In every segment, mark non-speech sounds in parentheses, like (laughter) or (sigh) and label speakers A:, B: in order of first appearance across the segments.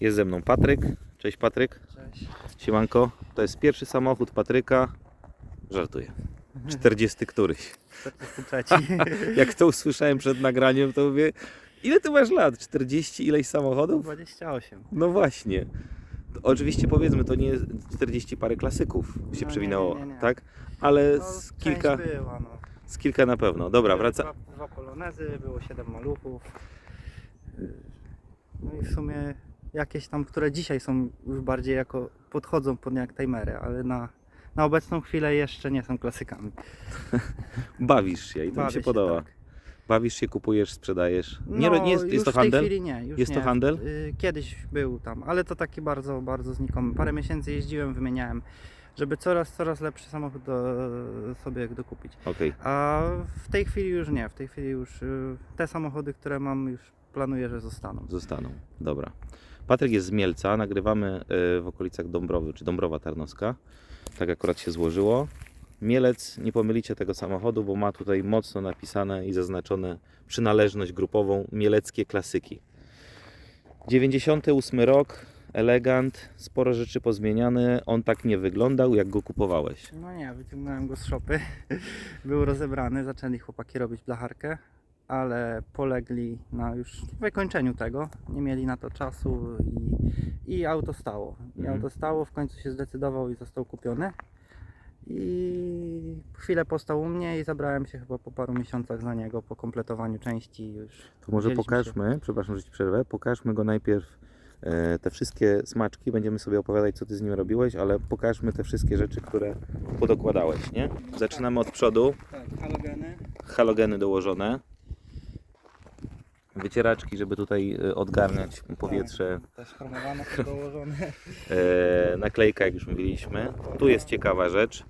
A: Jest ze mną Patryk. Cześć Patryk.
B: Cześć.
A: Siemanko. To jest pierwszy samochód Patryka. Żartuję. 40 któryś.
B: 43. (laughs)
A: Jak to usłyszałem przed nagraniem, to mówię, ile ty masz lat? 40 ileś samochodów?
B: 28.
A: No właśnie. Oczywiście powiedzmy, to nie jest 40 parę klasyków się
B: No
A: przewinęło,
B: nie, nie, nie.
A: tak? Ale
B: No,
A: z kilka,
B: była, no.
A: z kilka na pewno. Dobra, wraca.
B: Dwa, dwa polonezy, było 7 maluchów. No i w sumie jakieś tam, które dzisiaj są już bardziej jako, podchodzą pod jak timery, ale na, na obecną chwilę jeszcze nie są klasykami. (laughs)
A: Bawisz się i to mi
B: Bawię
A: się podoba.
B: tak.
A: Bawisz się, kupujesz, sprzedajesz. Nie,
B: No,
A: ro- nie jest,
B: już
A: jest to
B: w tej
A: handel?
B: chwili nie. Już
A: Jest to
B: nie.
A: handel?
B: Y, Kiedyś był tam, ale to taki bardzo, bardzo znikomy. Parę miesięcy jeździłem, wymieniałem, żeby coraz, coraz lepszy samochód do, sobie dokupić.
A: Okej.
B: A w tej chwili już nie. W tej chwili już y, te samochody, które mam, już planuję, że zostaną.
A: Zostaną. Dobra. Patryk jest z Mielca, nagrywamy e, w okolicach Dąbrowy, czy Dąbrowa Tarnowska. Tak akurat się złożyło. Mielec, nie pomylicie tego samochodu, bo ma tutaj mocno napisane i zaznaczone przynależność grupową Mieleckie Klasyki. 98 rok, elegant, sporo rzeczy pozmieniane. On tak nie wyglądał, jak go kupowałeś.
B: No nie, wyciągnąłem go z szopy. (laughs) Był rozebrany, zaczęli chłopaki robić blacharkę, ale polegli na już wykończeniu tego. Nie mieli na to czasu i, i auto stało. I
A: Mhm.
B: auto stało, w końcu się zdecydował i został kupiony. I chwilę postał u mnie i zabrałem się chyba po paru miesiącach za niego, po kompletowaniu części już.
A: To może pokażmy, przepraszam, że Ci przerwę, pokażmy go najpierw e, te wszystkie smaczki, będziemy sobie opowiadać co Ty z nim robiłeś, ale pokażmy te wszystkie rzeczy, które podokładałeś, nie? Zaczynamy od przodu,
B: Tak, halogeny.
A: halogeny dołożone, wycieraczki, żeby tutaj e, odgarniać powietrze,
B: Tak, też chromowane dołożone. (laughs)
A: e, naklejka jak już mówiliśmy. Tu jest ciekawa rzecz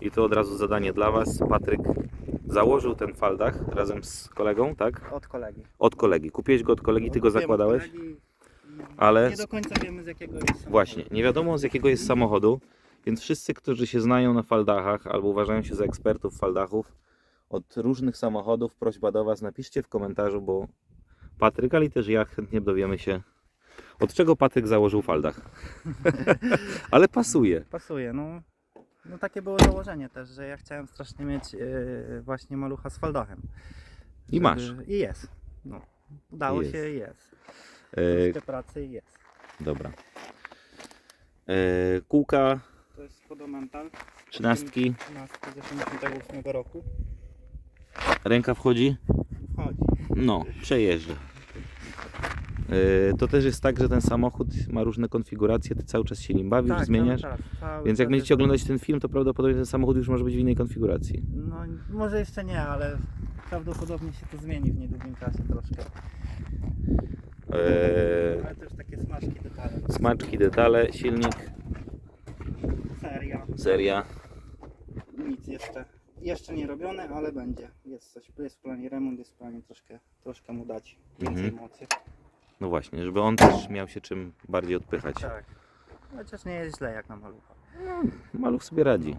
A: i to od razu zadanie dla Was. Patryk założył ten faldach razem z kolegą, tak?
B: Od kolegi.
A: Od kolegi. Kupiłeś go od kolegi, Ty go
B: Kupiłem od
A: zakładałeś?
B: kolegi
A: Ale-
B: Nie do końca wiemy z jakiego jest samochód.
A: Właśnie, nie wiadomo z jakiego jest samochodu, więc wszyscy, którzy się znają na faldachach albo uważają się za ekspertów faldachów od różnych samochodów, prośba do Was, napiszcie w komentarzu, bo Patryk, ale i też ja chętnie dowiemy się, od czego Patryk założył faldach. (laughs) ale pasuje.
B: Pasuje, no. No takie było założenie też, że ja chciałem strasznie mieć yy, właśnie malucha z faldachem.
A: I masz.
B: Żeby- I jest. No. Udało
A: Jest.
B: się i jest.
A: E,
B: Troszkę pracy i jest.
A: dobra. E, kółka,
B: To jest Fodomental.
A: trzynastki,
B: 13 z 88 roku.
A: ręka wchodzi.
B: Wchodzi.
A: No, przejeżdża. E, To też jest tak, że ten samochód ma różne konfiguracje, ty cały czas się nim bawisz,
B: Tak,
A: zmieniasz.
B: Cały czas, cały
A: Więc jak
B: czas
A: będziecie
B: jest-
A: oglądać ten film, to prawdopodobnie ten samochód już może być w innej konfiguracji.
B: No może jeszcze nie, ale prawdopodobnie się to zmieni w niedługim czasie troszkę.
A: Eee,
B: Ale też takie smaczki detale.
A: smaczki, detale, silnik,
B: Seria.
A: seria.
B: Nic jeszcze, jeszcze nie robione, ale będzie. Jest coś, jest w planie remont, jest w planie troszkę, troszkę mu dać więcej
A: Mhm.
B: mocy.
A: No właśnie, żeby on też miał się czym bardziej odpychać.
B: Tak. Chociaż nie jest źle jak na malucha.
A: Maluch sobie radzi.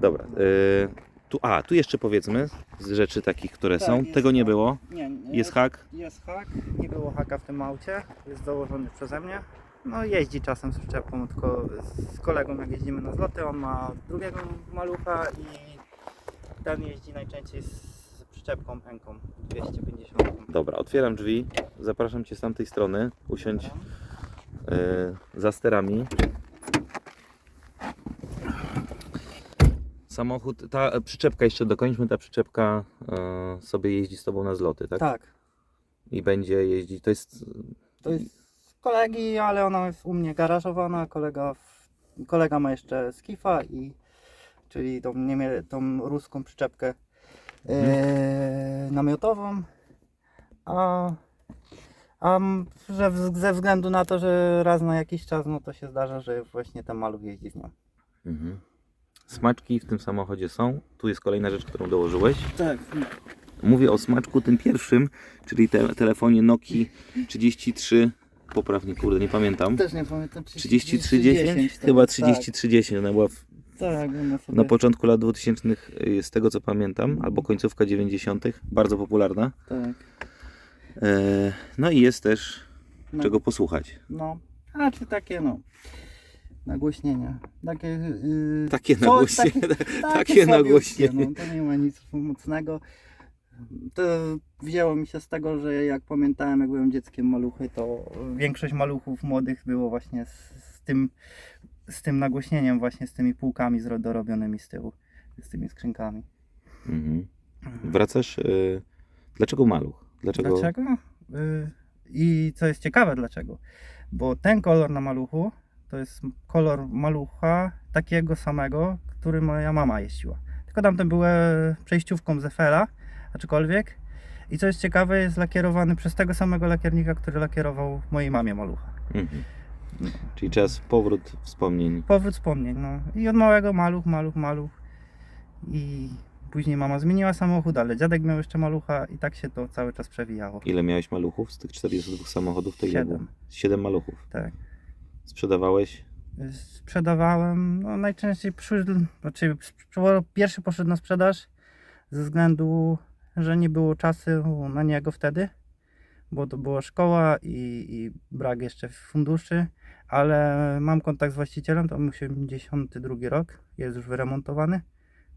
A: Dobra. eee, tu, a, tu jeszcze powiedzmy z rzeczy takich, które
B: Tak,
A: są.
B: jest
A: Tego nie było.
B: Nie, nie
A: Jest hak.
B: Jest hak, nie było haka w tym aucie, jest założony przeze mnie. No jeździ czasem z przyczepką, tylko z kolegą jak jeździmy na zloty, on ma drugiego malucha i ten jeździ najczęściej z przyczepką Enką 250.
A: Dobra, otwieram drzwi. Zapraszam Cię z tamtej strony. Usiądź eee, za sterami. Samochód, ta przyczepka jeszcze dokończmy, ta przyczepka e, sobie jeździ z Tobą na zloty, tak?
B: Tak,
A: I będzie jeździć, to jest
B: to jest z kolegi, ale ona jest u mnie garażowana, kolega, w, kolega ma jeszcze skifa i czyli tą, niemie, tą ruską przyczepkę e, namiotową, a, a że w, ze względu na to, że raz na jakiś czas, no to się zdarza, że właśnie ten maluch jeździ z nią.
A: Mhm. Smaczki w tym samochodzie są. Tu jest kolejna rzecz, którą dołożyłeś.
B: Tak,
A: Mówię o smaczku tym pierwszym, czyli te, telefonie Nokia 33, poprawnie, kurde, nie pamiętam.
B: też nie pamiętam.
A: 3310? Chyba 3310, ona była w,
B: Tak, ona sobie...
A: na początku lat 2000, y, z tego co pamiętam, albo końcówka 90., bardzo popularna.
B: tak.
A: E, no i jest też
B: No.
A: czego posłuchać.
B: No, a czy takie no nagłośnienia. Takie, yy,
A: Takie
B: coś,
A: nagłośnienie, (laughs)
B: takie,
A: takie
B: słabiutkie,
A: nagłośnienie.
B: No, to nie ma nic mocnego. To wzięło mi się z tego, że jak pamiętałem, jak byłem dzieckiem maluchy, to większość maluchów młodych było właśnie z, z tym z tym nagłośnieniem, właśnie z tymi półkami dorobionymi z tyłu, z tymi skrzynkami.
A: Mhm. Wracasz. Y, dlaczego maluch? Dlaczego?
B: Dlaczego? Y, I co jest ciekawe, dlaczego? Bo ten kolor na maluchu to jest kolor malucha takiego samego, który moja mama jeździła. Tylko tamten był przejściówką z Efela, aczkolwiek. I co jest ciekawe, jest lakierowany przez tego samego lakiernika, który lakierował mojej mamie malucha.
A: Mhm. Czyli czas powrót wspomnień.
B: Powrót wspomnień, no. I od małego maluch, maluch, maluch. I później mama zmieniła samochód, ale dziadek miał jeszcze malucha i tak się to cały czas przewijało.
A: Ile miałeś maluchów z tych 42 samochodów? To ile
B: Siedem.
A: było? Siedem maluchów.
B: Tak.
A: Sprzedawałeś?
B: sprzedawałem, no najczęściej przy, znaczy pierwszy poszedł na sprzedaż ze względu, że nie było czasu na niego wtedy, bo to była szkoła i, i brak jeszcze funduszy, ale mam kontakt z właścicielem, to 82 rok, jest już wyremontowany,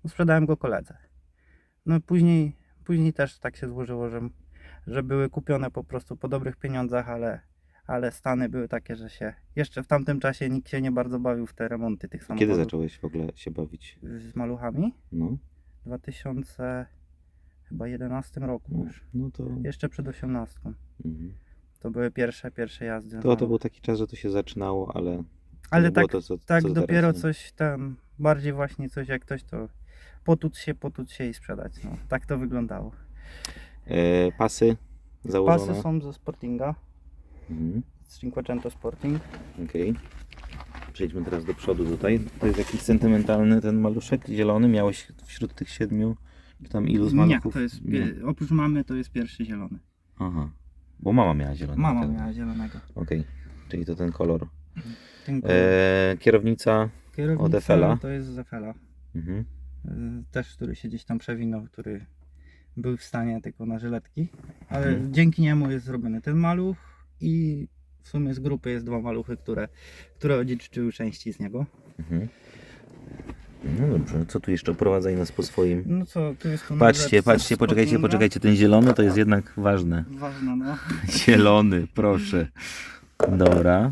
B: no sprzedałem go koledze. No później, później też tak się złożyło, że, że były kupione po prostu po dobrych pieniądzach, ale ale stany były takie, że się jeszcze w tamtym czasie nikt się nie bardzo bawił w te remonty tych samochodów.
A: Kiedy zacząłeś w ogóle się bawić?
B: Z maluchami?
A: No,
B: W 2011 roku
A: no,
B: już.
A: no to.
B: Jeszcze przed 18.
A: Mhm.
B: To były pierwsze, pierwsze jazdy.
A: To, to
B: maluch.
A: był taki czas, że to się zaczynało, ale. to
B: Ale
A: nie
B: tak,
A: to, co,
B: tak
A: co
B: dopiero
A: nie?
B: coś tam, bardziej właśnie coś jak ktoś to potuc się, potuc się i sprzedać. No, tak to wyglądało.
A: E, pasy założone.
B: Pasy są ze Sportinga,
A: Mhm.
B: z Cinquecento Sporting.
A: Okej. Przejdźmy teraz do przodu tutaj. To jest jakiś sentymentalny ten maluszek zielony. Miałeś wśród tych siedmiu, czy tam ilu z
B: Nie,
A: maluchów?
B: to jest,
A: Nie.
B: oprócz mamy to jest pierwszy zielony.
A: Aha. Bo mama miała zielony.
B: Mama miała zielonego.
A: Okej. Czyli to ten kolor.
B: Ten kolor.
A: E, kierownica.
B: Kierownica
A: od Eiffela?
B: To jest z Eiffela.
A: Mhm.
B: Y, Też, który się gdzieś tam przewinął, który był w stanie tylko na żyletki. Ale
A: Mhm.
B: dzięki niemu jest zrobiony ten maluch i w sumie z grupy jest dwa maluchy, które, które odziedziczyły części z niego.
A: Mhm. No dobrze, co tu jeszcze oprowadzaj nas po swoim.
B: No co, tu jest tu
A: Patrzcie, patrzcie, poczekajcie, poczekajcie. Ten zielony to jest jednak ważne.
B: Ważne, no. (laughs)
A: Zielony, proszę. Dobra.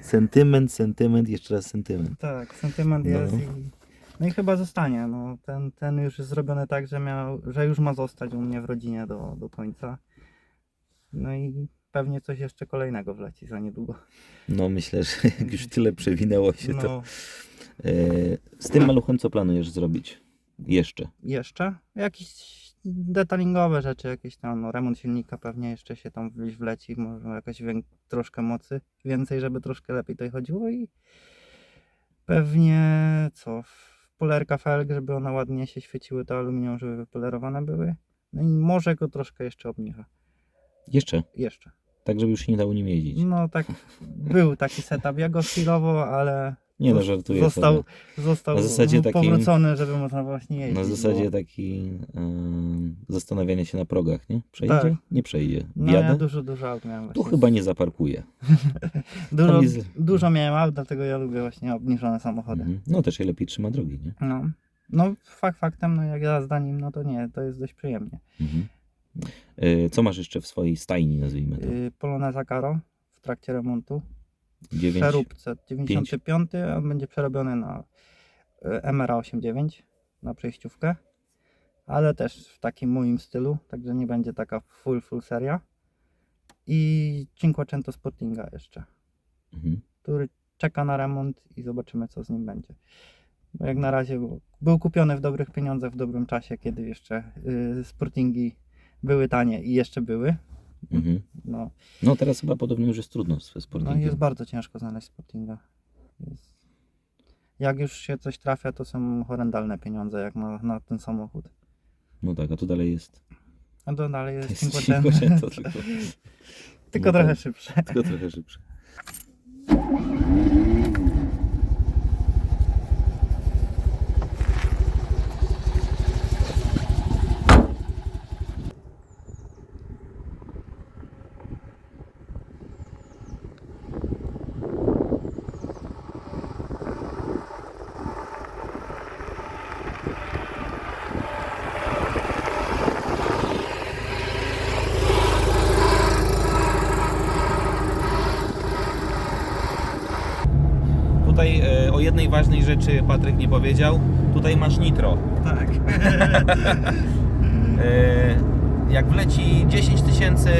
A: Sentyment, sentyment, jeszcze raz sentyment.
B: Tak, sentyment
A: No.
B: jest i... No i chyba zostanie, no. Ten, ten już jest zrobiony tak, że, miał, że już ma zostać u mnie w rodzinie do, do końca. No i pewnie coś jeszcze kolejnego wleci za niedługo.
A: No myślę, że jak już tyle przewinęło się, to.
B: No,
A: z tym maluchem co planujesz zrobić? Jeszcze.
B: jeszcze jakieś detalingowe rzeczy, jakieś tam no, remont silnika pewnie jeszcze się tam gdzieś wleci, może jakaś troszkę mocy więcej, żeby troszkę lepiej to chodziło i pewnie co, polerka felg, żeby one ładnie się świeciły, to aluminium, żeby wypolerowane były. No i może go troszkę jeszcze obniżę.
A: Jeszcze.
B: Jeszcze.
A: Tak, żeby już się nie dało nim jeździć.
B: No tak, był taki setup, ja go chwilowo, ale
A: Nie no, żartuję
B: został,
A: sobie.
B: został
A: Na zasadzie takim-
B: powrócony, żeby można właśnie jeździć.
A: Na
B: bo-
A: zasadzie taki em, zastanawianie się na progach, nie? Przejdzie?
B: Tak.
A: Nie przejdzie.
B: No ja dużo, dużo aut miałem
A: Tu
B: właśnie.
A: chyba nie zaparkuję. (laughs)
B: Dużo,
A: jest-
B: dużo miałem aut, dlatego ja lubię właśnie obniżone samochody.
A: Mhm. No też się lepiej trzyma drogi, nie?
B: No. no fakt faktem, no jak jazda nim, no to nie, to jest dość przyjemnie.
A: Mhm. E, Co masz jeszcze w swojej stajni, nazwijmy to?
B: Poloneza Caro w trakcie remontu. W
A: Dziewięć.
B: przeróbce 95, a on będzie przerobiony na y, MRA 89 na przejściówkę. Ale też w takim moim stylu, także nie będzie taka full, full seria. I Cinquecento Sportinga jeszcze.
A: Mhm.
B: który czeka na remont i zobaczymy co z nim będzie. Bo jak na razie był, był kupiony w dobrych pieniądzach w dobrym czasie, kiedy jeszcze y, sportingi były tanie i jeszcze były.
A: Mhm.
B: No,
A: No teraz chyba podobno już jest trudno z
B: no
A: sportingiem.
B: i jest bardzo ciężko znaleźć sportinga. Jest. Jak już się coś trafia, to są horrendalne pieniądze jak na, na ten samochód.
A: No tak, a tu dalej jest.
B: A to dalej
A: To
B: jest
A: jest
B: Cinquecento.
A: Cinquecento, tylko,
B: Tylko
A: no
B: trochę szybsze.
A: tylko trochę szybsze. Jednej ważnej rzeczy Patryk nie powiedział. Tutaj masz nitro.
B: Tak.
A: E, jak wleci 10 tysięcy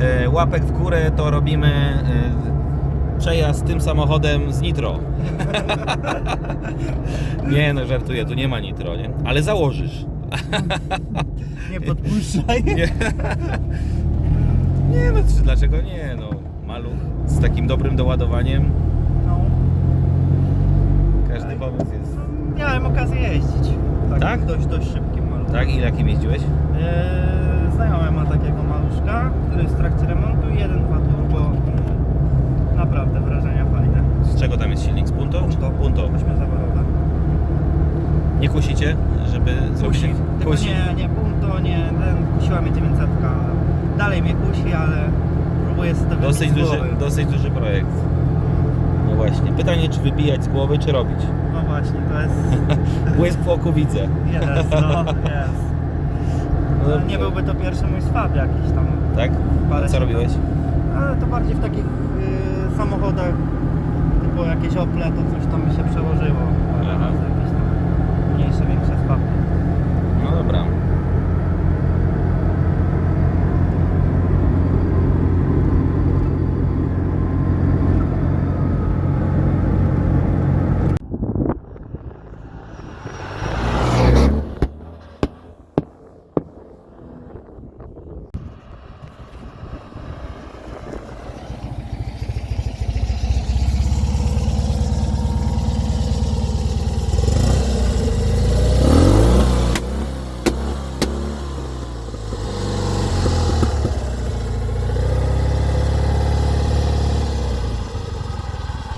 A: e, łapek w górę, to robimy e, przejazd tym samochodem z nitro. (laughs) nie no, żartuję, tu nie ma nitro, nie? Ale założysz.
B: Nie podpuszczaj.
A: Nie, nie no, czy- dlaczego nie? No, maluch z takim dobrym doładowaniem. Każdy pomysł jest.
B: Miałem okazję jeździć.
A: Tak?
B: Dość, dość szybkim maluchem.
A: Tak, ile jakim jeździłeś?
B: Eee, znajomy ma takiego maluszka, który jest w trakcie remontu. Jeden, dwa turbo. Mm, Naprawdę wrażenia fajne.
A: Z czego tam jest silnik? Z Punto?
B: Punto.
A: Punto.
B: Ośmiozaworowe.
A: Nie kusicie, żeby zrobić...
B: Kusi. Tylko
A: Kusi.
B: nie, nie punto, nie. Ten, kusiła mnie 900. Dalej mnie kusi, ale próbuję sobie to
A: Dosyć
B: wybić z
A: duży,
B: głowy.
A: dosyć duży projekt. Właśnie. Pytanie, czy wybijać z głowy, czy robić?
B: No właśnie, to jest... (laughs)
A: Błysk w oku widzę.
B: Jest, no, (laughs) jest.
A: No,
B: nie byłby to pierwszy mój swap jakiś tam.
A: Tak?
B: Parę
A: A co robiłeś?
B: Ale to bardziej w takich y, samochodach typu jakieś Ople, to coś tam mi się przełożyło.
A: Aha.